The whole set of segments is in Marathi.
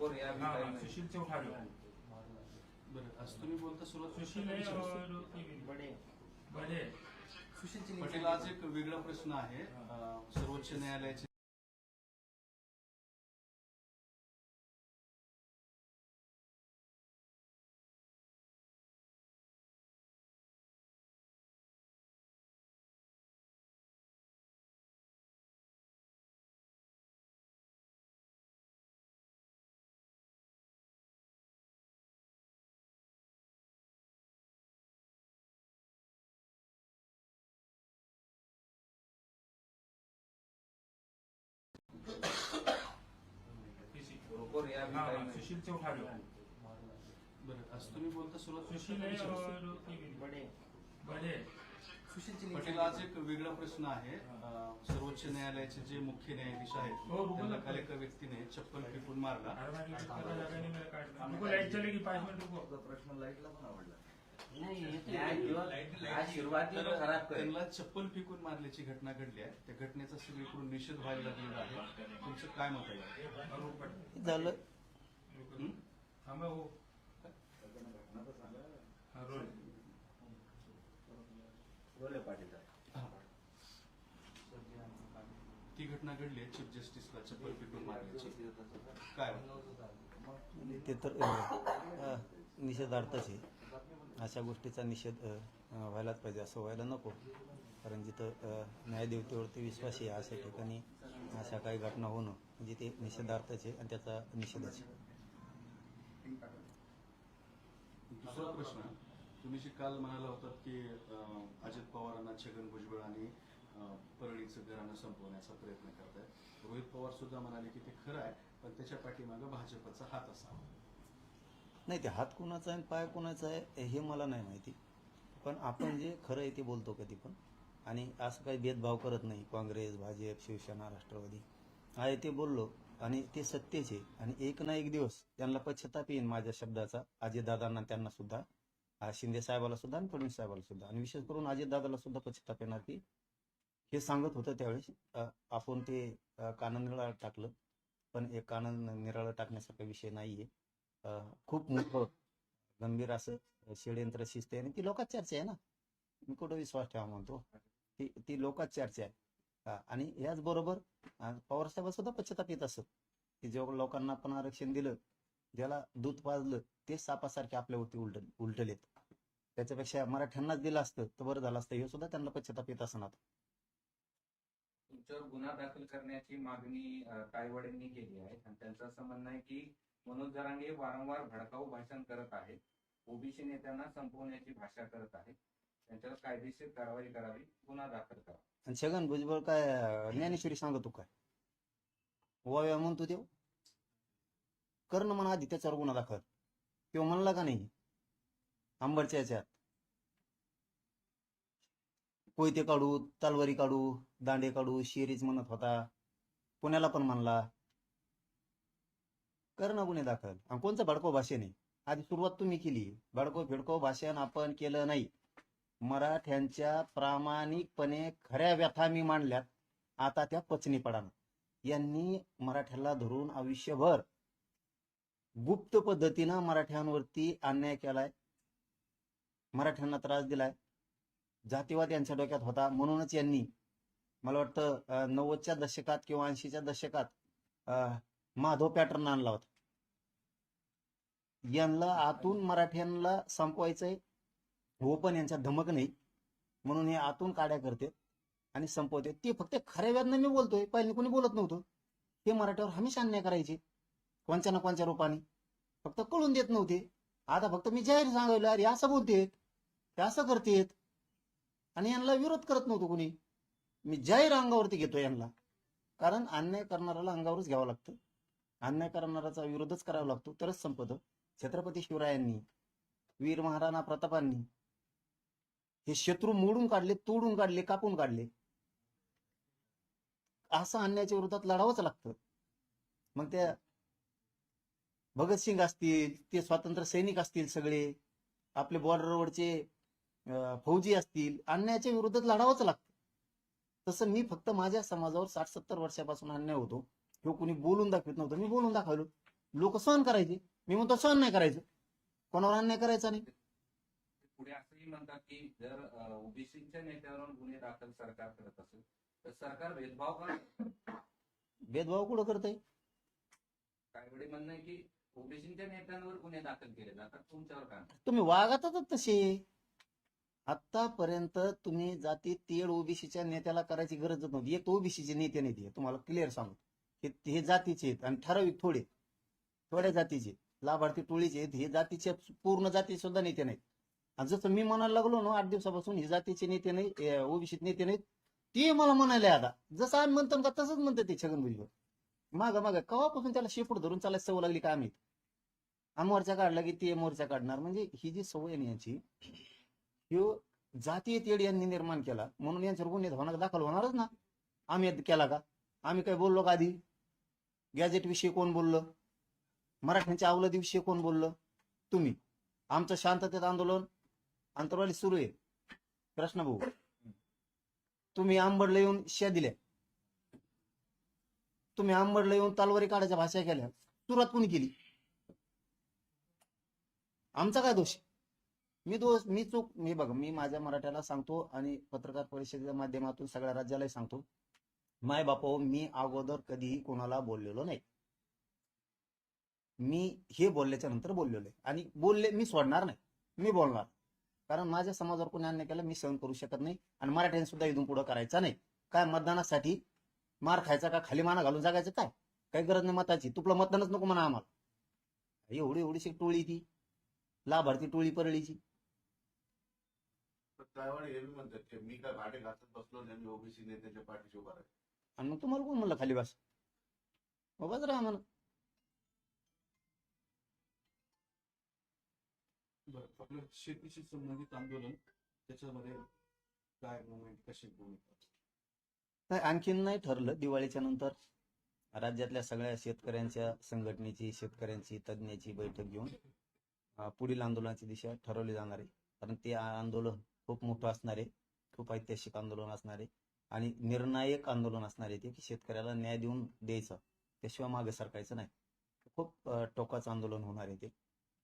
बरोबर या हाँ, भिकारी में- सुशील चौठारी बरं आज तुम्ही बोलता सुरुवात सुशील है और बड़े बड़े पटेल आज एक वेगळा प्रश्न आहे. अं, सर्वोच्च न्यायालयाचे सुशील चौठारी बरं आज तुम्ही बोलता सुरुवात सुशील और बड़े बड़े पटेल आज एक वेगळा प्रश्न आहे. अं, सर्वोच्च न्यायालयाचे जे मुख्य न्यायाधीश आहेत हो, बोला. त्यांना काल एका व्यक्तीने चप्पल फेकून मारला. अरे भाई, कुछ करने जगह नहीं मेरा काटना रुको लाइट चलेगी पाँच मिनट रुको प्रश्न लाईटला पण आवडला. त्यांना चप्पल फेकून मारल्याची घटना घडली आहे. त्या घटनेचा सगळीकडून निषेध व्हायला लागलेला आहे. तुमचं काय मत आहे? झालं. हं? ती घटना घडली आहे चीफ जस्टिसला चप्पल फेकून मारल्याची. काय? ते तर निषेधार्थच आहे. अशा गोष्टीचा निषेध व्हायलाच पाहिजे असं व्हायला नको. कारण जिथं न्यायदेवतेवरती विश्वास आहे अशा ठिकाणी अशा काही घटना होणं जिथे ते आणि त्याचा निषेधच. दुसरा प्रश्न तुम्ही जे काल म्हणाला होतात की अजित पवारांना छगन भुजबळ आणि परळीचं घराणं संपवण्याचा प्रयत्न करतायत. रोहित पवार सुद्धा म्हणाले की ते खरं आहे पण त्याच्या पाठीमागं भाजपचा हात असावा. नाही ते हात कुणाचा आहे आणि पाय कुणाचा आहे हे मला नाही माहिती. पण आपण जे खरं आहे ते बोलतो कधी पण. आणि असं काही भेदभाव करत नाही. काँग्रेस भाजप शिवसेना राष्ट्रवादी. आहे ते बोललो. आणि ते सत्यच आहे. आणि एक ना एक दिवस त्यांना पश्चाताप येईन माझ्या शब्दाचा. अजितदादांना त्यांना सुद्धा. शिंदे साहेबाला सुद्धा आणि फडणवीस साहेबाला सुद्धा. आणि विशेष करून अजितदादाला सुद्धा पश्चाताप येणार की हे सांगत होतं त्यावेळेस आपण ते अ, निराळं टाकलं. पण एक कानं निराळं टाकण्यासारखा विषय नाहीये. खूप मोठं गंभीर असं षडयंत्र शिस्त आहे आणि ती लोकात चर्चा आहे ना. मी कुठं विश्वास ठेवा म्हणतो. ती ती लोकात चर्चा आहे. आणि याचबरोबर पवार साहेब सुद्धा पश्चाताप येत असत. की जेव्हा लोकांना आपण आरक्षण दिलं ज्याला दूध पाजलं ते सापासारखे आपल्यावरती उलट उलटलेत. त्याच्यापेक्षा मराठ्यांनाच दिलं असतं तर बरं झालं असतं. हे सुद्धा त्यांना पश्चाताप येत असणार. तुमच्यावर गुन्हा दाखल करण्याची मागणी कायवाड्यांनी केली आहे. आणि त्यांचं असं म्हणणं आहे की मनोज जरांगे वारंवार भडकाऊ भाषण करत आहेत. ओबीसी नेत्यांना संपवण्याची भाषा करत आहेत. त्यांच्यावर कायदेशीर कारवाई करावी गुन्हा दाखल करावा आणि छगन भुजबळ काय ज्ञानेश्वरी ज्ञानेश्वरी सांगतो काय? वाव्या म्हणतो देव कर ना म्हणा आधी त्याच्यावर गुन्हा दाखल. किंवा म्हणला का नाही? आंबरच्या याच्यात. कोयते काढू तलवारी काढू दांडे काढू शेरीच म्हणत होता. पुण्याला पण म्हणला. कर ना गुन्हे दाखल. आणि कोणचं भडको भाषेने आधी सुरुवात तुम्ही केली. भडको भिडको भाषण आपण केलं नाही. मराठ्यांच्या प्रामाणिकपणे खऱ्या व्यथा मी मांडल्यात. आता त्या पचनी पडाना यांनी मराठ्याला धरून आयुष्यभर गुप्त पद्धतीनं मराठ्यांवरती अन्याय केलाय. मराठ्यांना त्रास दिलाय. जातीवाद यांच्या डोक्यात होता. म्हणूनच यांनी मला वाटतं नव्वदच्या दशकात किंवा ऐंशीच्या दशकात अं, माधव पॅटर्न आणला होता. यांना आतून मराठ्यांना संपवायचंय हो पण धमक नाही. म्हणून हे आतून काड्या करते आणि संपवते. ते फक्त खऱ्या व्याजनं मी बोलतोय पहिले कोणी बोलत नव्हतं. हे मराठ्यावर हमेशा अन्याय करायचे कोणच्या ना कोणच्या रूपाने. फक्त कळून देत नव्हते. आता फक्त मी जाहीर सांगायला अरे असं बोलतेत ते असं करतेत. आणि यांना विरोध करत नव्हतो कोणी. मी जाहीर अंगावरती घेतो यांना. कारण अन्याय करणाऱ्याला अंगावरच घ्यावं लागतं. अन्याय करणाऱ्याचा विरोधच करावा लागतो तरच संपतं. छत्रपती शिवरायांनी वीर महाराणा प्रतापांनी हे शत्रू मोडून काढले तोडून काढले कापून काढले. असं आणण्याच्या विरोधात लढावंच लागतं. मग त्या भगतसिंग असतील ते स्वातंत्र्य सैनिक असतील सगळे आपले बॉर्डरवरचे फौजी असतील अन्यायाच्या विरोधात लढावंच लागतं. तसं मी फक्त माझ्या समाजावर साठ सत्तर वर्षापासून अन्याय होतो. किंवा कोणी बोलून दाखवत नव्हतं. मी बोलून दाखवलो. लोक सहन करायचे. मी म्हणतो सहन नाही करायचं. कोणावर अन्याय करायचा नाही. पुढे असंही म्हणतात की जर ओबीसीच्या नेत्यावरून गुन्हे दाखल सरकार करत असेल तर सरकार भेदभाव का करतं? भेदभाव कुठं करतंय काही वेळी म्हणणं आहे की ओबीसीच्या नेत्यांवर गुन्हे दाखल केले जातात तुमच्यावर का? नाही? तुम्ही वागतच तसे. आतापर्यंत तुम्ही जाती तेड ओबीसीच्या नेत्याला करायची गरजच नव्हती. एक ओबीसीचे नेते नाही ते तुम्हाला क्लिअर सांगू हे हे जातीचे आहेत आणि ठराविक थोडे थोड्या जातीचे लाभार्थी टोळीचे आहेत हे जातीचे पूर्ण जाती सुद्धा नेते नाहीत. आणि जसं मी म्हणायला लागलो ना आठ दिवसापासून हे जातीचे नेते नाही ओबीसी नेते नाहीत ते मला म्हणाले आता जसं आम्ही म्हणतो का तसंच म्हणतात ते छगन भुजबळ माग माग कवापासून त्याला शेपूट धरून चालायला सवय लागली का आम्ही मोर्चा काढला की ते मोर्चा काढणार. म्हणजे ही जी सवय आहे यांची ह्यो जातीय तेढ यांनी निर्माण केला. म्हणून यांच्यावर गुन्हे होणार दाखल होणारच ना. आम्ही केला का? आम्ही काय बोललो का आधी? गॅजेट विषयी कोण बोललं? मराठ्यांच्या आवल्या दिवशी कोण बोललं? तुम्ही. आमचं शांततेत आंदोलन अंतरवाली सुरू आहे. कृष्ण भाऊ तुम्ही आंबडला येऊन शिया दिल्या. तुम्ही आंबडला येऊन तालवारी काढायच्या भाषा केल्या. सुरुवात कोणी केली? आमचा काय दोष मी दोष मी चूक मी बघ मी माझ्या मराठ्याला सांगतो आणि पत्रकार परिषदेच्या माध्यमातून सगळ्या राज्यालाही सांगतो. माय बापो मी अगोदर कधीही कोणाला बोललेलो नाही. मी हे बोलल्याच्या नंतर बोललेलो आहे. आणि बोलले मी सोडणार नाही. मी बोलणार. कारण माझ्या समाजावर कोणी अन्याय केला मी सहन करू शकत नाही. आणि मराठ्यांनी सुद्धा इथून पुढे करायचा नाही. काय मतदानासाठी मार खायचा का? खाली माना घालून जगायचं काय? काही गरज नाही मताची. तुपलं मतदानच नको म्हणा आम्हाला. एवढी एवढीशी टोळी ती. लाभार्थी टोळी परळीची. मी काय भाडे घातत बसलो ओबीसी नेत्याच्या पाठीशी उभा राहील. आणि मग तुम्हाला कोण म्हणलं खाली बस? उभाच राहा म्हणा. आपलं शेतीशी संबंधित आंदोलन त्याच्यामध्ये काय मुवमेंट कशी भूमिका? नाही आणखीन नाही ठरलं दिवाळीच्या नंतर राज्यातल्या सगळ्या शेतकऱ्यांच्या संघटनेची शेतकऱ्यांची तज्ज्ञाची बैठक घेऊन पुढील आंदोलनाची दिशा ठरवली जाणार आहे. कारण ते आंदोलन खूप मोठं असणार आहे खूप ऐतिहासिक आंदोलन असणार आहे आणि निर्णायक आंदोलन असणार आहे ते की शेतकऱ्याला न्याय देऊन द्यायचं. त्याशिवाय मागे सरकायचं नाही. खूप टोकाचं आंदोलन होणार आहे ते.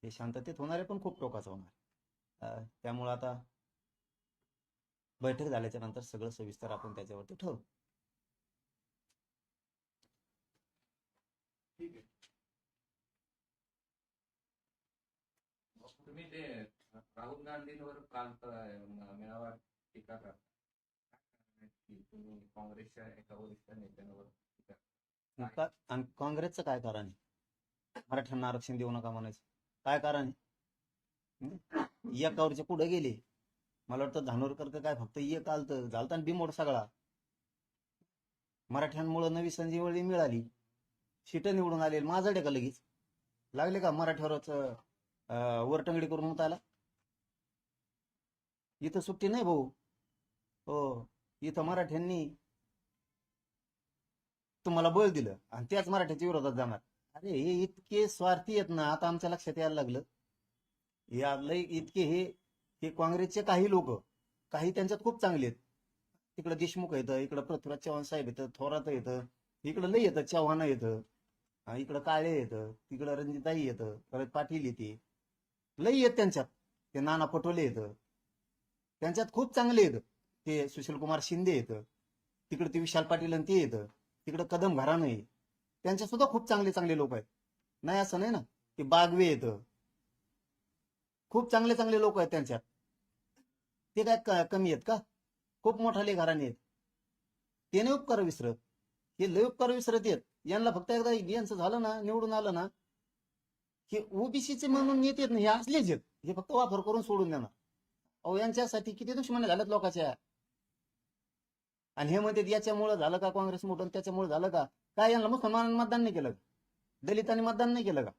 हे शांततेत होणार आहे पण खूप टोकाचं होणार. त्यामुळं आता बैठक झाल्याच्यानंतर सगळं सविस्तर आपण त्याच्यावरती ठरवू. तुम्ही ते राहुल गांधींवर काल मेळावा टीका तुम्ही काँग्रेसच्या एका वरिष्ठ नेत्यांवर काँग्रेसचं काय कारण आहे? मराठ्यांना आरक्षण देऊ नका म्हणायचं. काय कारण एकावरचे पुढे गेले? मला वाटतं धानोरकर काय फक्त एक आलत. झालता आणि बिमोड सगळा. मराठ्यांमुळे नवी संजीवळी मिळाली. सीट निवडून आले माझं का लगेच. लागले का मराठ्यावरच वरटंगडी करून आला इथं सुट्टी नाही भाऊ. हो इथं मराठ्यांनी तुम्हाला बळ दिलं आणि त्याच मराठ्याच्या विरोधात जाणार. अरे हे इतके स्वार्थी आहेत ना आता आमच्या लक्षात यायला लागलं. हे लय इतके हे हे काँग्रेसचे काही लोक काही त्यांच्यात खूप चांगले आहेत. तिकडं देशमुख येतं इकडं पृथ्वीराज चव्हाण साहेब येतं थोरात येतं इकडं लय येतं चव्हाण येतं इकडं काळे येतं तिकडं रंजिताई येतं परत पाटील येते लय येत त्यांच्यात. ते नाना पटोले येतं त्यांच्यात खूप चांगले येतं ते सुशीलकुमार शिंदे येतं तिकडे ते विशाल पाटील आणि ते येतं तिकडं कदम घराणं आहे. त्यांच्या सुद्धा खूप चांगले चांगले लोक आहेत. नाही असं नाही ना ते बागवे येत खूप चांगले चांगले लोक आहेत त्यांच्यात ते काय कमी आहेत का? खूप मोठाले घराणे आहेत. ते नाही उपकार विसरत. हे लय उपकार विसरत येत यांना फक्त एकदा यांचं झालं ना निवडून आलं ना हे ओबीसीचे म्हणून येत येत ना हे असलेच आहेत. हे फक्त वापर करून सोडून देणार. अहो यांच्यासाठी किती दुश्मन झाल्यात लोकांच्या. आणि हे म्हणतात याच्यामुळे झालं का काँग्रेस मोठं त्याच्यामुळे झालं का? काय यांना मुसलमानांनी मतदान नाही केलं दलितांनी मतदान नाही केलं का?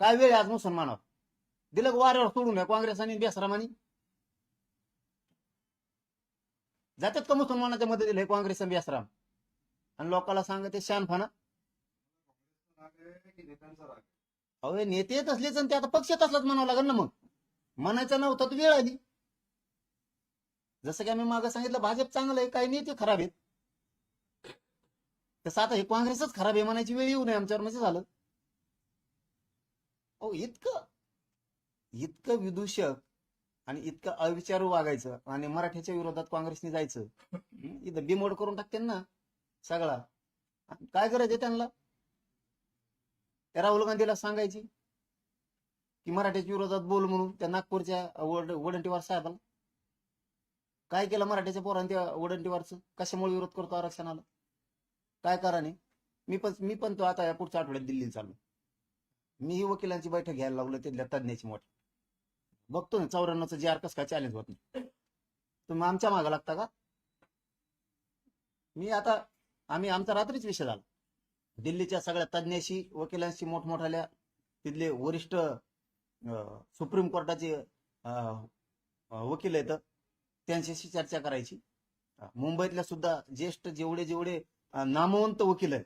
काय वेळ आहे आज मुसलमानावर? दिलं वाऱ्यावर सोडून द्या काँग्रेस आणि बेसरामानी जातात का मुसलमानाच्या मदतीला हे काँग्रेस आणि बेसराम? आणि लोकांना सांगत ते शानफाना अहो नेते येत असलेच आणि ते आता पक्षात असलाच म्हणावं लागेल ना मग. म्हणायचं नव्हतं तर वेळ आली. जसं की आम्ही मागं सांगितलं भाजप चांगलं आहे काही नेते खराब आहेत. तसं आता हे काँग्रेसच खराब हे म्हणायची वेळ येऊ नये आमच्यावर म्हणजे झालं. अहो इतकं इतकं विदूषक आणि इतकं अविचारू वागायचं आणि मराठ्याच्या विरोधात काँग्रेसने जायचं. इथं बिमोड करून टाकते ना सगळा. काय करायचं त्यांना? त्या राहुल गांधीला सांगायची की मराठ्याच्या विरोधात बोल म्हणून त्या नागपूरच्या वडंटीवार साहेबाला. काय केलं मराठ्याच्या पोरांनी त्या वडंटीवारचं? कशामुळे विरोध करतो आरक्षणाला? काय करा नाही? मी पण मी पण तो आता या पुढच्या आठवड्यात दिल्लीला मी मीही वकिलांची बैठक घ्यायला लागलो तिथल्या तज्ञाची मोठी. बघतो ना चौऱ्याण्णवचं जे आर कस काय चॅलेंज होत नाही. तुम्ही आमच्या मागं लागता का? मी आता आम्ही आमचा रात्रीच विषय झाला. दिल्लीच्या सगळ्या तज्ञाशी वकिलांशी मोठमोठ्याल्या तिथले वरिष्ठ सुप्रीम कोर्टाचे अं, वकील आहेत त्यांच्याशी चर्चा करायची. मुंबईतल्या सुद्धा ज्येष्ठ जेवढे जेवढे नामवंत वकील आहेत.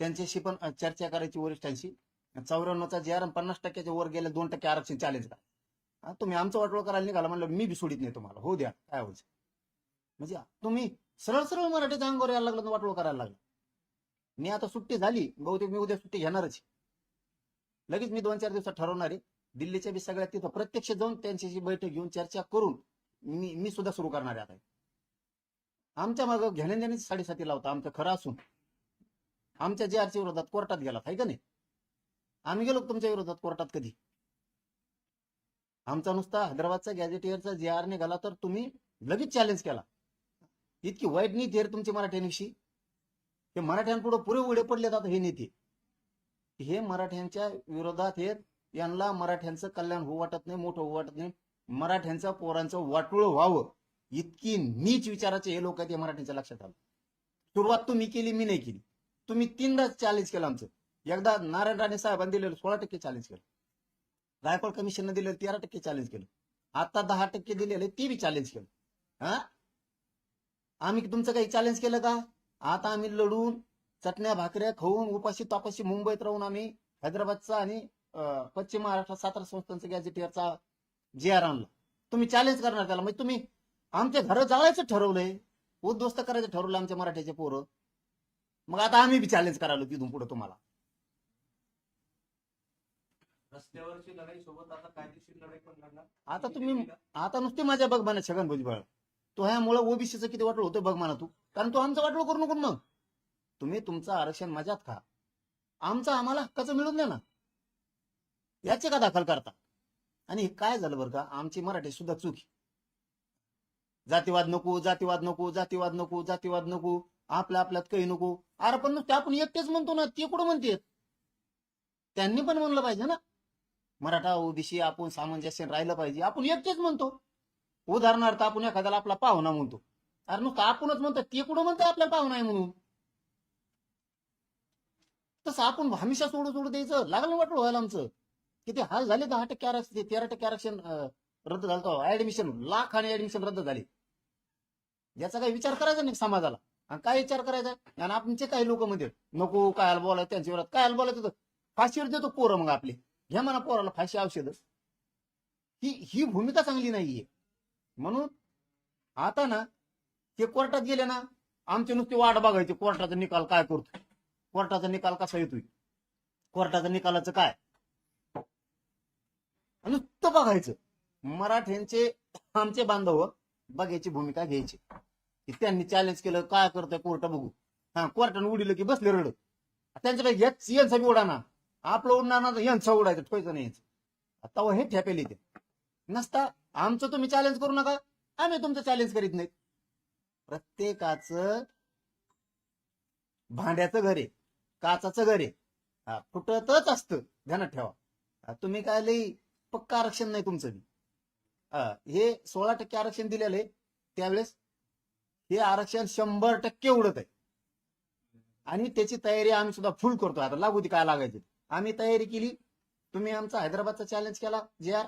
त्यांच्याशी पण चर्चा करायची वरिष्ठांशी. चौऱ्याण्णवचा जे आर पन्नास टक्क्याच्या वर गेल्या दोन टक्के आरक्षण चॅलेंज तुम्ही आमचं वाटोळ करायला निघाला म्हणलं मी बी सोडित नाही तुम्हाला. हो द्या काय होईल? म्हणजे तुम्ही सरळ सरळ मराठीच्या अंगावर यायला लागलं वाटोळ करायला लागलं. मी आता सुट्टी झाली बहुतेक मी उद्या सुट्टी घेणारच लगेच मी दोन चार दिवसात ठरवणार आहे. दिल्लीच्या बी सगळ्यात तिथं प्रत्यक्ष जाऊन त्यांच्याशी बैठक घेऊन चर्चा करून मी मी सुद्धा सुरू करणार आहे आता. आमच्या मागं घेण्या साडेसाती लावता आमचं खरं असून. आमच्या जे आरच्या विरोधात कोर्टात गेला आहे का नाही? आम्ही गेलो तुमच्या विरोधात कोर्टात कधी? आमचा नुसता हैदराबादचा गॅजेटियरचा जे आर निघाला तर तुम्ही लगेच चॅलेंज केला. इतकी वाईट नीती आहे रे तुमची मराठ्यांविषयी. हे मराठ्यांपुढे पुरे उडे पडले आता हे नीती. हे मराठ्यांच्या विरोधात हे यांना मराठ्यांचं कल्याण होऊ वाटत नाही मोठं होऊ वाटत नाही. मराठ्यांचा पोरांचं वाटुळ व्हावं. इतकी नीच विचाराचे हे लोक आहेत हे मराठीच्या लक्षात आलं. सुरुवात तुम्ही केली मी नाही केली. तुम्ही तीनदा चॅलेंज केलं आमचं. एकदा नारायण राणे साहेबांनी दिलेलं सोळा टक्के चॅलेंज केलं. गायकवाड कमिशननं दिलेलं तेरा टक्के चॅलेंज केलं. आता दहा टक्के दिलेले ते बी चॅलेंज केलं. हा? आम्ही तुमचं काही चॅलेंज केलं का? आता आम्ही लढून चटण्या भाकऱ्या खाऊन उपाशी तापाशी मुंबईत राहून आम्ही हैदराबादचा आणि पश्चिम महाराष्ट्र सातारा संस्थांचा गॅजेटियरचा जे आर आणला. तुम्ही चॅलेंज करणार त्याला. म्हणजे तुम्ही आमच्या घरं जाळायचं ठरवलंय. उद्ध्वस्त करायचं ठरवलं आमच्या मराठ्याचे पोरं. मग आता आम्ही बी चॅलेंज करायला तिथून पुढे तुम्हाला. रस्त्यावरची लढाई सोबत आता कायदेशीर लढाई पण लढणार. आता तुम्ही आता नुसती माझ्या बघ म्हणा छगन भुजबळ. तो ह्यामुळे ओबीसीचं किती वाटलं होतं बघ म्हणा तू. कारण तू आमचं वाटलं करू नको मग. तुम्ही तुमचं आरक्षण मजात खा. आमचं आम्हाला हक्काचं मिळून द्या ना. याचे का दाखल करता? आणि काय झालं बरं का? आमची मराठी सुद्धा चुकी. जातीवाद नको जातीवाद नको जातीवाद नको जातीवाद नको आपल्या आपल्यात काही नको. अरे पण नुसते आपण एकटेच म्हणतो ना ते कुठं म्हणतेत त्यांनी पण म्हणलं पाहिजे ना. मराठा ओबीसी आपण सामंजस्य राहिलं पाहिजे. आपण एकटेच म्हणतो. उदाहरणार्थ आपण एखाद्याला आपला पाहुणा म्हणतो. अरे नुसतं आपणच म्हणतो ते कुठं म्हणतो आपल्याला पाहुणा आहे म्हणून? तसं आपण हमेशा सोडू सोडू द्यायचं. लागलं वाटलं व्हायला आमचं. किती हाल झाले दहा टक्के आरक्षण ते तेरा टक्के आरक्षण रद्द झालं ऍडमिशन लाख आणि ऍडमिशन रद्द झाली. याचा काही विचार करायचा नाही समाजाला. आणि काय विचार करायचा? आणि आपणचे काही लोक म्हणजे नको काय बोलायचं त्यांच्या विरोधात? काय बोलायचं होतं फाशीवर देतो पोरं मग आपले. घ्या म्हणा पोराला फाशी औषध. ही ही भूमिका चांगली नाहीये. म्हणून आता ना ते कोर्टात गेले ना आमचे नुसते वाट बघायचे कोर्टाचा निकाल काय करतो कोर्टाचा निकाल कसा येतोय? कोर्टाचा निकालाचं काय? नुसतं बघायचं. मराठ्यांचे आमचे बांधव बघायची भूमिका घ्यायची. की त्यांनी चॅलेंज केलं काय करतोय कोर्ट बघू. हा कोर्टानं उडीलं की बसले रड त्यांच्यापैकी हेच यांचा बी उडा ना. आपलं उडणार ना यांचं उडायचं ठोयचं नाही तवा हे ठेपेल इथे. नसता आमचं तुम्ही चॅलेंज करू नका. आम्ही तुमचं चॅलेंज करीत नाही. प्रत्येकाचं भांड्याचं घर आहे काचाचं घर आहे. हा, फुटतच असतं. ध्यानात ठेवा. तुम्ही काय लई पक्का आरक्षण नाही तुमचं बी. हे सोळा टक्के आरक्षण दिलेलं आहे. त्यावेळेस हे आरक्षण शंभर टक्के उडत आहे. आणि त्याची तयारी आम्ही सुद्धा फुल करतो आता लागू ती काय लागायची. आम्ही तयारी केली. तुम्ही आमचा हैदराबादचा चॅलेंज केला. जे आर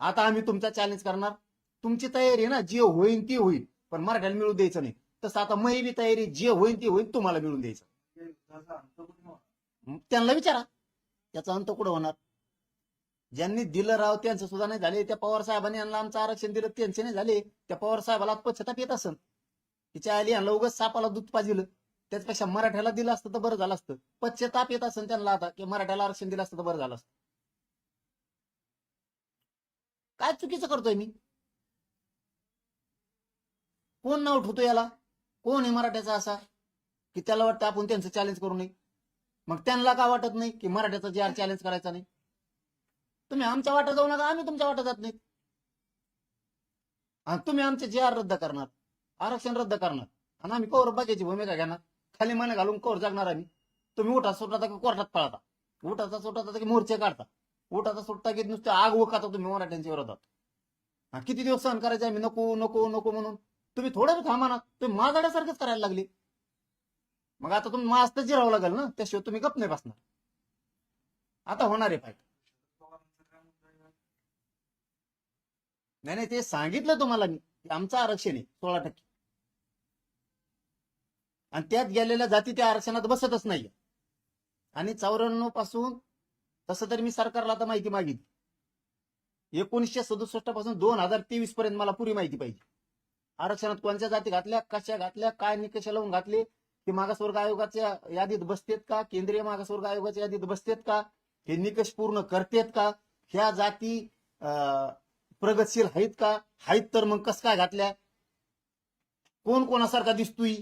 आता आम्ही तुमचा चॅलेंज करणार. तुमची तयारी आहे ना जे होईल ती होईल पण मराठ्याला मिळून द्यायचं नाही. तसं आता मही बी तयारी जे होईल ती होईल तुम्हाला मिळून द्यायचं. त्यांना विचारा. त्याचा अंत कुठं होणार? ज्यांनी दिलं राव त्यांचं सुद्धा नाही झाले. त्या पवार साहेबांनी यांना आमचं आरक्षण दिलं त्यांचे नाही झाले. त्या पवार साहेबाला पश्चाताप येत असन. तिच्या आली यांना उगाच सापाला दूध पाजिलं. त्याच्यापेक्षा मराठ्याला दिलं असतं तर बरं झालं असतं. पश्चाताप येत असन त्यांना आता की मराठ्याला आरक्षण दिलं असतं तर बरं झालं असतं. काय चुकीचं करतोय मी? कोण नाव उठवतो याला? कोण आहे मराठ्याचा असा? की त्याला वाटतं आपण त्यांचं चॅलेंज करू नये. मग त्यांना का वाटत नाही की मराठ्याचा जे चॅलेंज करायचा नाही? तुम्ही आमच्या वाटत जाऊ नका आम्ही तुमच्या वाटत जात नाही. आणि तुम्ही आमचे जे आर रद्द करणार आरक्षण रद्द करणार आणि आम्ही कौर बाकीची भूमिका घेणार. खाली मने घालून कौर जगणार आम्ही. तुम्ही उठा सुटता की कोर्टात पळता. उठाचा सुटता की मोर्चे काढता. उठाचा सुटता की नुसते आग उखाता तुम्ही मराठ्यांच्या विरोधात. हा, किती दिवस सहन करायचे आम्ही? नको नको नको म्हणून. तुम्ही थोडं बी थांबा ना. तुम्ही माझाड्यासारखंच करायला लागले. मग आता तुम्ही मास्त जिरावं लागेल ना? त्याशिवाय तुम्ही गप नाही बसणार. आता होणार आहे फाईट नाही नाही ते सांगितलं तुम्हाला मी. की आमचं आरक्षण आहे सोळा टक्के. आणि त्यात गेलेल्या जाती त्या आरक्षणात बसतच नाही आणि चौऱ्याण्णवपासून तसं तर मी सरकारला आता माहिती मागितली. एकोणीसशे सदुसष्टपासून दोन हजार तेवीस पर्यंत मला पुरी माहिती पाहिजे. आरक्षणात कोणत्या जाती घातल्या कशा घातल्या काय निकष लावून घातले की मागासवर्ग आयोगाच्या यादीत बसतेत का केंद्रीय मागासवर्ग आयोगाच्या यादीत बसतेत का हे निकष पूर्ण करतेत का ह्या जाती अं, प्रगतशील आहेत का? आहेत तर मग कस काय घातल्या? कोण कोणासारखा दिसतोय?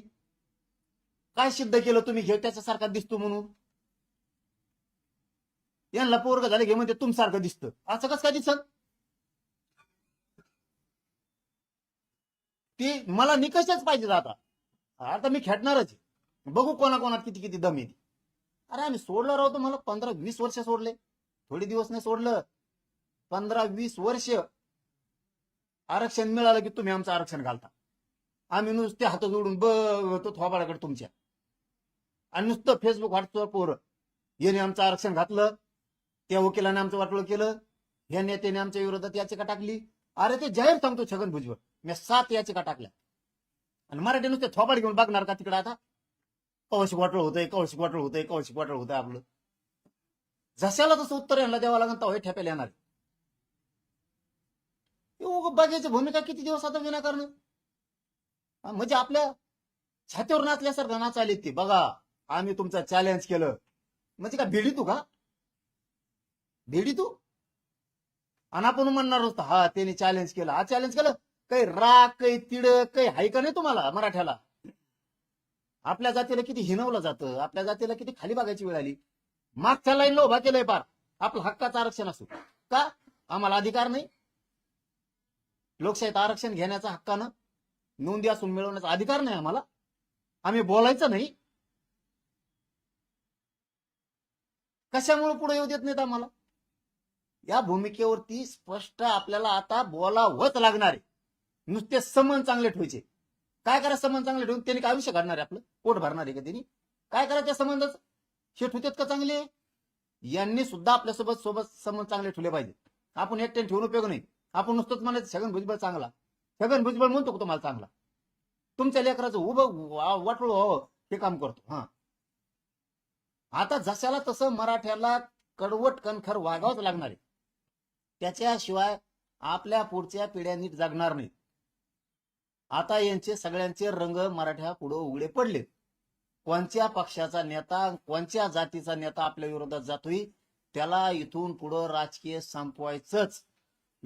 काय सिद्ध केलं तुम्ही? घेऊ त्याच्यासारखा दिसतो म्हणून. यांना पोरग झाले घे म्हणजे तुमसारखं दिसतं. असं कसं काय दिसत? ते मला निकषच पाहिजे आता. आता मी खेटणारच बघू कोणा कोणात किती किती दम येते. अरे आम्ही सोडलं राहतो मला पंधरा वीस वर्ष सोडले. थोडे दिवस नाही सोडलं. पंधरा वीस वर्ष आरक्षण मिळालं की तुम्ही आमचं आरक्षण घालता. आम्ही नुसते हात जोडून बघतो थोबाडाकडे तुमच्या. आणि नुसतं फेसबुक व्हॉट्सअपवर याने आमचं आरक्षण घातलं त्या वकिलाने आमचं वाटोळ केलं या नेत्याने आमच्या विरोधात याचिका टाकली. अरे ते जाहीर सांगतो छगन भुजबळ मी सात याचिका टाकल्या. आणि मराठी नुसते थोबाड घेऊन बघणार का तिकडे आता? कौशिक वाटळ होतंय कौशिक वाटळ होतंय कौशिक वाटळ होतंय आपलं. जशाला तसं उत्तर यांना द्यावं लागेल तेव्हा हे ठेप्याला येणार. बघायची भूमिका किती दिवस आता विनाकारण म्हणजे आपल्या छातीवर नाचल्यासारखं नाचायले ते बघा. आम्ही तुमचा चॅलेंज केलं. म्हणजे का भेडी तू का? भेडी तू? आणि आपण म्हणणार होतो हा त्याने चॅलेंज केलं. हा चॅलेंज केलं? काही राग काही तिड काही हाय का नाही तुम्हाला मराठ्याला? आपल्या जातीला किती हिनवलं जातं आपल्या जातीला किती खाली बघायची वेळ आली. मागच्या लाईनला उभा केलंय पार. आपलं हक्काचं आरक्षण असो. का? आम्हाला अधिकार नाही. लोकशाहीत आरक्षण घेण्याचा हक्कानं नोंदी असून मिळवण्याचा अधिकार नाही आम्हाला. आम्ही बोलायचं नाही. कशामुळे पुढे येऊ देत नाहीत आम्हाला? या भूमिकेवरती स्पष्ट आपल्याला आता बोलावंच लागणार आहे. नुसते समन चांगले ठेवायचे. काय करा समन चांगले ठेवून? त्यांनी काय आयुष्य काढणार आहे आपलं? पोट भरणार आहे का त्यांनी? काय करायचं संबंधच हे ठेवतात का चांगले? यांनी सुद्धा आपल्यासोबत सोबत संबंध चांगले ठेवले पाहिजे आपण एकट्याने ठेवून उपयोग नाही. आपण नुसतंच म्हणायचं छगन भुजबळ चांगला. छगन भुजबळ म्हणतो का तुम्हाला चांगला? तुमच्या लेकराचं उभं वाटळ वाटोळं व्हावं हे काम करतो. हा. आता जशाला तसं मराठ्याला कडवट कणखर वागावंच लागणार आहे. त्याच्याशिवाय आपल्या पुढच्या पिढ्या नीट जागणार नाही आता यांचे सगळ्यांचे रंग मराठ्या पुढे उघडे पडले कोणत्या पक्षाचा नेता कोणत्या जातीचा नेता आपल्या विरोधात जातोय त्याला इथून पुढं राजकीय संपवायचंच.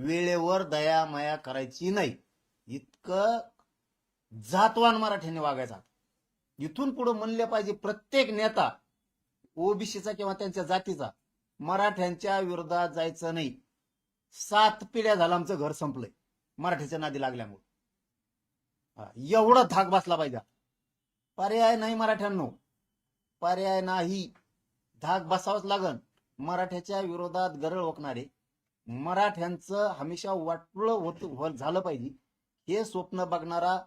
वेळेवर दया माया करायची नाही. इतकं जातवान मराठ्याने वागायचा. इथून पुढे म्हणले पाहिजे प्रत्येक नेता ओबीसीचा किंवा त्यांच्या जातीचा मराठ्यांच्या विरोधात जायचं नाही. सात पिढ्या झालं आमचं घर संपलंय. मराठीच्या नादी लागल्यामुळे. एवढं एवढा धाक बसला पाहिजे. पर्याय नाही मराठ्यांनो. पर्याय नाही. धाक बसावाच लागन. मराठ्याच्या विरोधात गरळ ओकणारे. मराठ्यांचं हमेशा वाटलं होत हो- झालं पाहिजे. हे स्वप्न बघणारा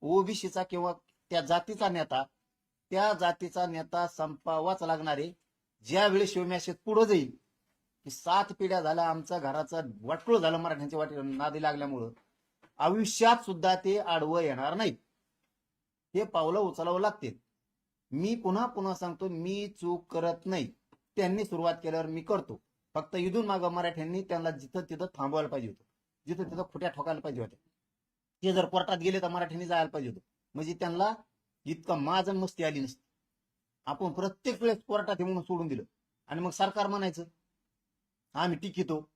ओबीसीचा किंवा त्या जातीचा नेता त्या जातीचा नेता संपावाच लागणारे. ज्यावेळी शिवम्याशेत पुढे जाईल की सात पिढ्या झाल्या आमच्या घराचं वाटलं झालं मराठ्यांच्या वाट नादी लागल्यामुळं. आयुष्यात सुद्धा ते आडवं येणार नाही हे पावलं उचलावं लागतील. मी पुन्हा पुन्हा सांगतो मी चूक करत नाही. त्यांनी सुरुवात केल्यावर मी करतो. फक्त इथून मागं मराठ्यांनी त्यांना जिथं तिथं थांबवायला पाहिजे होतं. जिथं तिथं खुट्या ठोकायला पाहिजे होत्या. ते जर कोर्टात गेले तर मराठ्यांनी जायला पाहिजे होतं. म्हणजे त्यांना इतका माझं मस्ती आली नसती. आपण प्रत्येक वेळेस कोर्टात हे म्हणून सोडून दिलं. आणि मग सरकार म्हणायचं आम्ही टिकितो.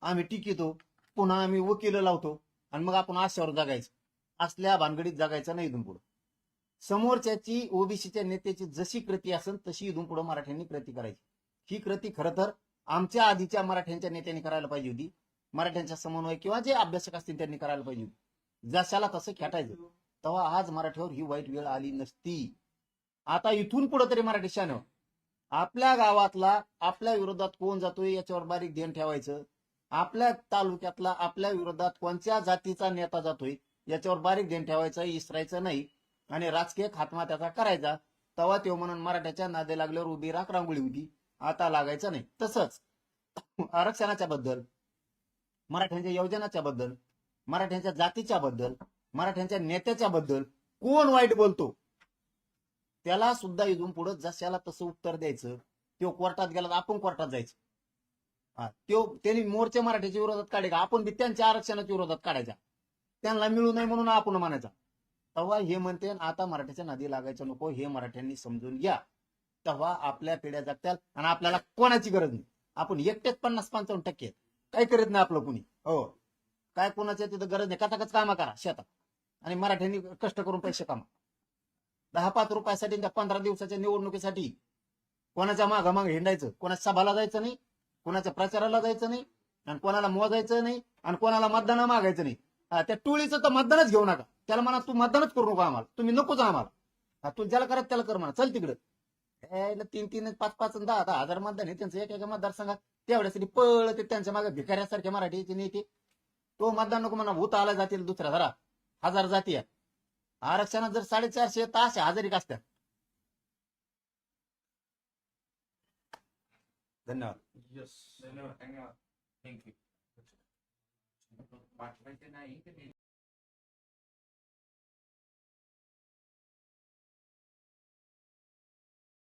आम्ही टिकितो. पुन्हा आम्ही वकील लावतो. आणि मग आपण आशेवर जगायचं. असल्या भानगडीत जगायचं नाही इथून पुढं. समोरच्याची ओबीसीच्या नेत्याची जशी कृती असेल तशी इथून पुढे मराठ्यांनी कृती करायची. ही कृती खरं तर आमच्या आधीच्या मराठ्यांच्या नेत्यांनी करायला पाहिजे होती. मराठ्यांच्या समन्वय किंवा जे अभ्यासक असतील त्यांनी करायला पाहिजे होती. जशाला तसं खेटायचं. तेव्हा आज मराठीवर ही वाईट वेळ आली नसती. आता इथून पुढे तरी मराठी शान आपल्या गावातला आपल्या विरोधात कोण जातोय याच्यावर बारीक ध्यान ठेवायचं. आपल्या तालुक्यातला आपल्या विरोधात कोणत्या जातीचा नेता जातोय याच्यावर बारीक ध्यान ठेवायचं इसरायचं नाही. आणि राजकीय खात्मा त्याचा करायचा. तेव्हा तो म्हणून मराठ्याच्या नादे लागल्यावर उभी राख रांगोळी होती. आता लागायचं नाही. तसंच आरक्षणाच्या बद्दल मराठ्यांच्या योजनाच्या बद्दल मराठ्यांच्या जातीच्या बद्दल मराठ्यांच्या नेत्याच्या बद्दल कोण वाईट बोलतो? त्याला सुद्धा इथून पुढे जशाला तसं उत्तर द्यायचं तो कोर्टात गेला तर आपण कोर्टात जायचं. हा त्यो त्यांनी मोर्चे मराठीच्या विरोधात काढे का? आपण बी त्यांच्या आरक्षणाच्या विरोधात काढायचा. त्यांना मिळू नये म्हणून आपण म्हणायचा. तेव्हा हे म्हणते आता मराठ्याच्या नादी लागायचं नको हे मराठ्यांनी समजून घ्या. तेव्हा आपल्या पिढ्या जगत्याल आणि आपल्याला कोणाची गरज नाही. आपण एकटेच पन्नास पंचावन्न टक्के आहेत. काही करीत नाही आपलं कुणी. हो. काय कोणाच्या तिथं गरज नाही. कथाकच कामा करा शेतात. आणि मराठ्यांनी कष्ट करून पैसे कामा. दहा पाच रुपयासाठी त्या पंधरा दिवसाच्या निवडणुकीसाठी कोणाच्या मागं मागं हिंडायचं? कोणाच्या सभाला जायचं नाही. कोणाच्या प्रचाराला जायचं नाही. आणि कोणाला मोजायचं नाही. आणि कोणाला मतदान मागायचं नाही. त्या टोळीचं तर मतदानच घेऊ नका. त्याला म्हणा तू मतदानच करू नको आम्हाला. तुम्ही नकोच आम्हाला. तू ज्याला करत त्याला कर म्हणा. चल तिकडं. यायला तीन तीन पाच पाच आणि दहा दहा हजार मतदान आहे. त्यांचं एक एका मतदारसंघात तेवढ्यासाठी पळ ते त्यांच्या मागे भिकाऱ्यासारखे मराठीचे नेते. तो मतदान नको म्हणा भूत आला जातील दुसऱ्या धरा. हजार जाती आरक्षणात जर साडेचारशे तास हजारिक असतात. धन्यवाद. येस धन्यवाद धन्यवाद. थँक्यू पाठवायचे नाही